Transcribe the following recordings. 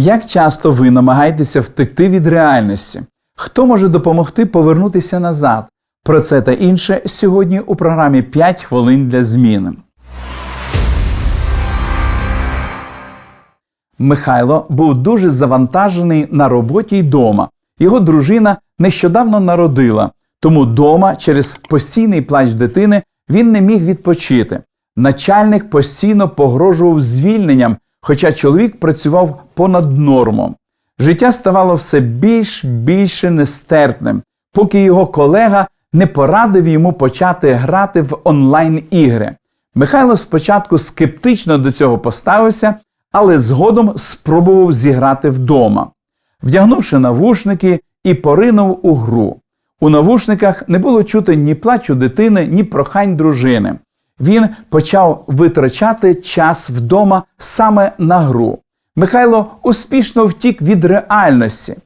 Як часто ви намагаєтеся втекти від реальності? Хто може допомогти повернутися назад? Про це та інше сьогодні у програмі «5 хвилин для зміни. Михайло був дуже завантажений на роботі й дома. Його дружина нещодавно народила, тому дома через постійний плач дитини він не міг відпочити. Начальник постійно погрожував звільненням, хоча чоловік працював понад норму. Життя ставало все більш більше нестерпним, поки його колега не порадив йому почати грати в онлайн-ігри. Михайло спочатку скептично до цього поставився, але згодом спробував зіграти вдома. Вдягнувши навушники і поринув у гру. У навушниках не було чути ні плачу дитини, ні прохань дружини. Він почав витрачати час вдома саме на гру. Михайло успішно втік від реальності.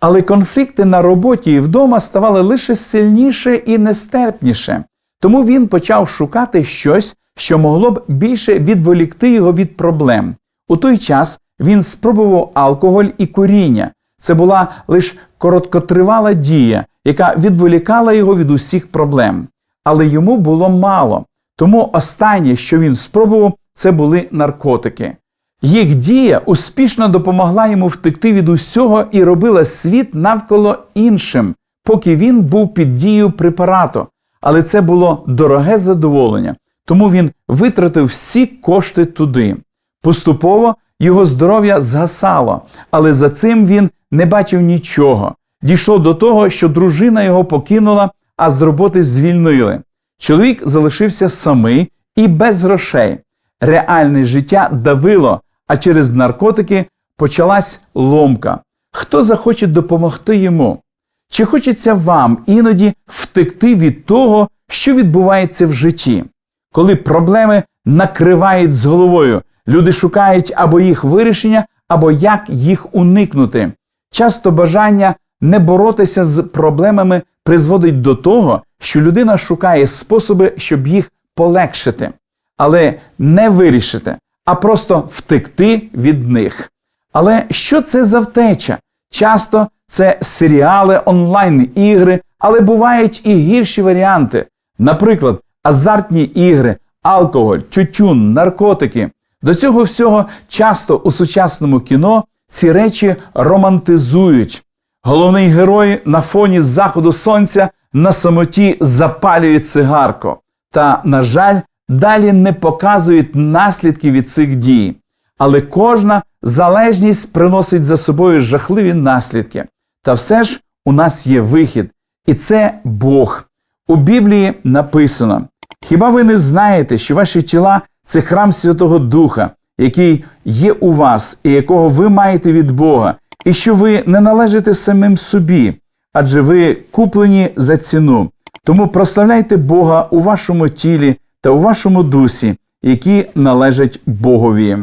Але конфлікти на роботі і вдома ставали лише сильніше і нестерпніше. Тому він почав шукати щось, що могло б більше відволікти його від проблем. У той час він спробував алкоголь і куріння. Це була лише короткотривала дія, яка відволікала його від усіх проблем. Але йому було мало. Тому останнє, що він спробував, це були наркотики. Їх дія успішно допомогла йому втекти від усього і робила світ навколо іншим, поки він був під дією препарату. Але це було дороге задоволення, тому він витратив всі кошти туди. Поступово його здоров'я згасало, але за цим він не бачив нічого. Дійшло до того, що дружина його покинула, а з роботи звільнили. Чоловік залишився самий і без грошей. Реальне життя давило, а через наркотики почалась ломка. Хто захоче допомогти йому? Чи хочеться вам іноді втекти від того, що відбувається в житті? Коли проблеми накривають з головою, люди шукають або їх вирішення, або як їх уникнути. Часто бажання не боротися з проблемами призводить до того, що людина шукає способи, щоб їх полегшити, але не вирішити, а просто втекти від них. Але що це за втеча? Часто це серіали, онлайн-ігри, але бувають і гірші варіанти. Наприклад, азартні ігри, алкоголь, тютюн, наркотики. До цього всього часто у сучасному кіно ці речі романтизують. Головний герой на фоні заходу сонця на самоті запалює цигарку. Та, на жаль, далі не показують наслідки від цих дій. Але кожна залежність приносить за собою жахливі наслідки. Та все ж у нас є вихід, і це Бог. У Біблії написано: Хіба ви не знаєте, що ваші тіла це храм Святого Духа, який є у вас і якого ви маєте від Бога, і що ви не належите самим собі, адже ви куплені за ціну. Тому прославляйте Бога у вашому тілі та у вашому дусі, які належать Богові.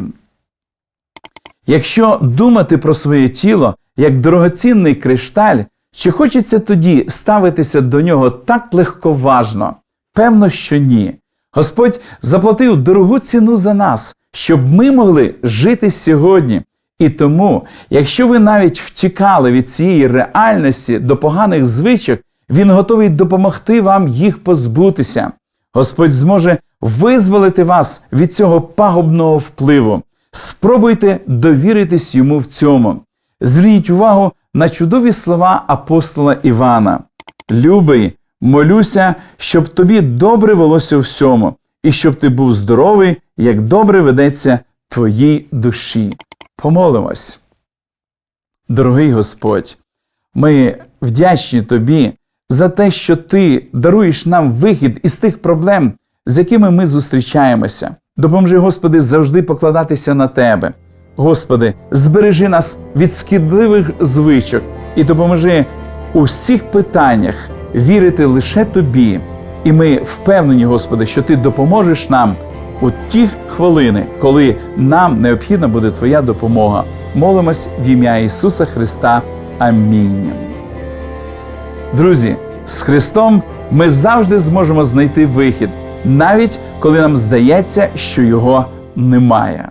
Якщо думати про своє тіло як дорогоцінний кришталь, чи хочеться тоді ставитися до нього так легковажно? Певно, що ні. Господь заплатив дорогу ціну за нас, щоб ми могли жити сьогодні. І тому, якщо ви навіть втікали від цієї реальності до поганих звичок, Він готовий допомогти вам їх позбутися. Господь зможе визволити вас від цього пагубного впливу. Спробуйте довіритись йому в цьому. Зверніть увагу на чудові слова апостола Івана. Любий, молюся, щоб тобі добре велося всьому, і щоб ти був здоровий, як добре ведеться твоїй душі. Помолимось. Дорогий Господь, ми вдячні Тобі за те, що Ти даруєш нам вихід із тих проблем, з якими ми зустрічаємося. Допоможи, Господи, завжди покладатися на Тебе. Господи, збережи нас від скідливих звичок і допоможи у всіх питаннях вірити лише Тобі. І ми впевнені, Господи, що Ти допоможеш нам у ті хвилини, коли нам необхідна буде Твоя допомога. Молимось в ім'я Ісуса Христа. Амінь. Друзі, з Христом ми завжди зможемо знайти вихід, навіть коли нам здається, що його немає.